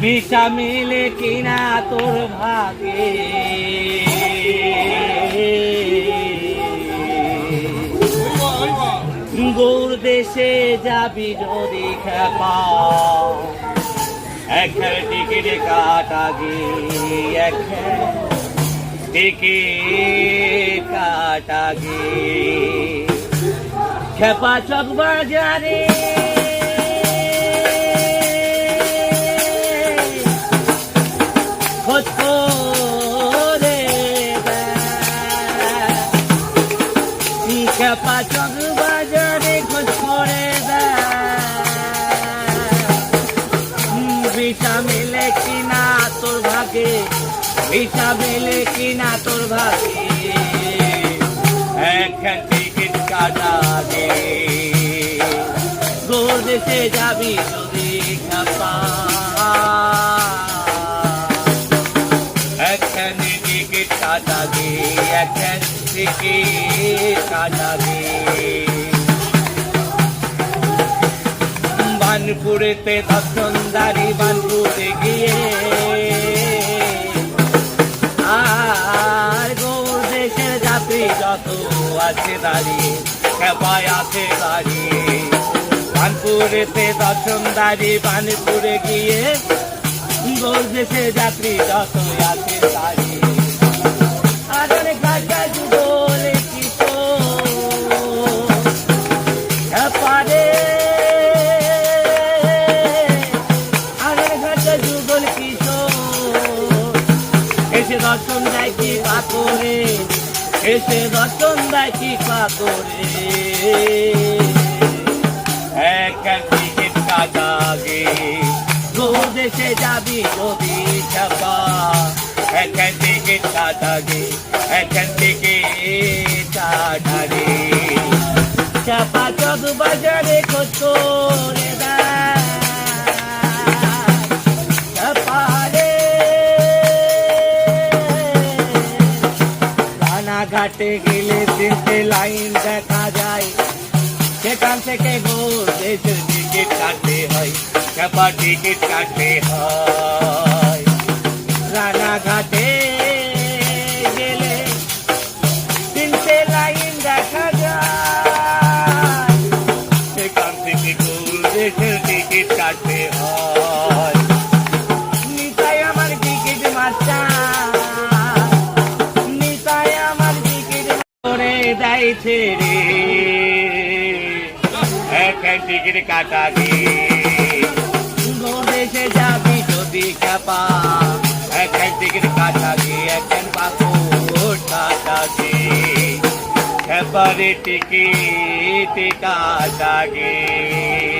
Visa মিলে কিনা তোর ভাগে। গৌর দেশে যাবি যদি খেপা। এক টিকিট কাটাগে এক টিকিট কাটাগে খেপা চক বাজারে। খেপা চক বাজারে খোঁজ করে ভিসা মিলে কিনা তোর ভাগে ভিসা মিলে কিনা তোর ভাগে যাবি যদি খাপা একখান টিকিট কাটাগে একখান টিকিট কাটাগে বানপুরেতে দর্শনদারি বানপুরে গিয়ে আর গৌর দেশের যাত্রী যত আছে দাঁড়িয়ে, খেপায় আছে দাঁড়িয়ে। বানপুরেতে দর্শনদারি বানপুরে গিয়ে গৌর দেশের যাত্রী যত আছে যুগল কিশোর এসে দর্শন দেয় কি কাকরে এসে দর্শন দেয় কাকরে এক টিকিট দেশে যাবি চাপা। কাটাগে এক টিকিট কাটাগে চাপা চক বাজারে গেলে তিনটে লাইন দেখা সেখান থেকে গোল দেশের টিকিট কাটতে হয়, চাপা টিকিট কাটতে হয়। রানাঘাটে গেলে তিনটে লাইন দেখা যায়। সেখান থেকে গোল দেশের টিকিট কাটতে হয়। নিতাই আমার টিকিট মাস্টার নিতাই আমার টিকিট করে দেয় ছেড়ে। এক টিকিট কাটা দেশে যাবি যদি চাপা এক টিকিট কাটা গিয়ে একজন পাসপোর্ট কাটা গিয়ে এবারে টিকিট কাটা গিয়ে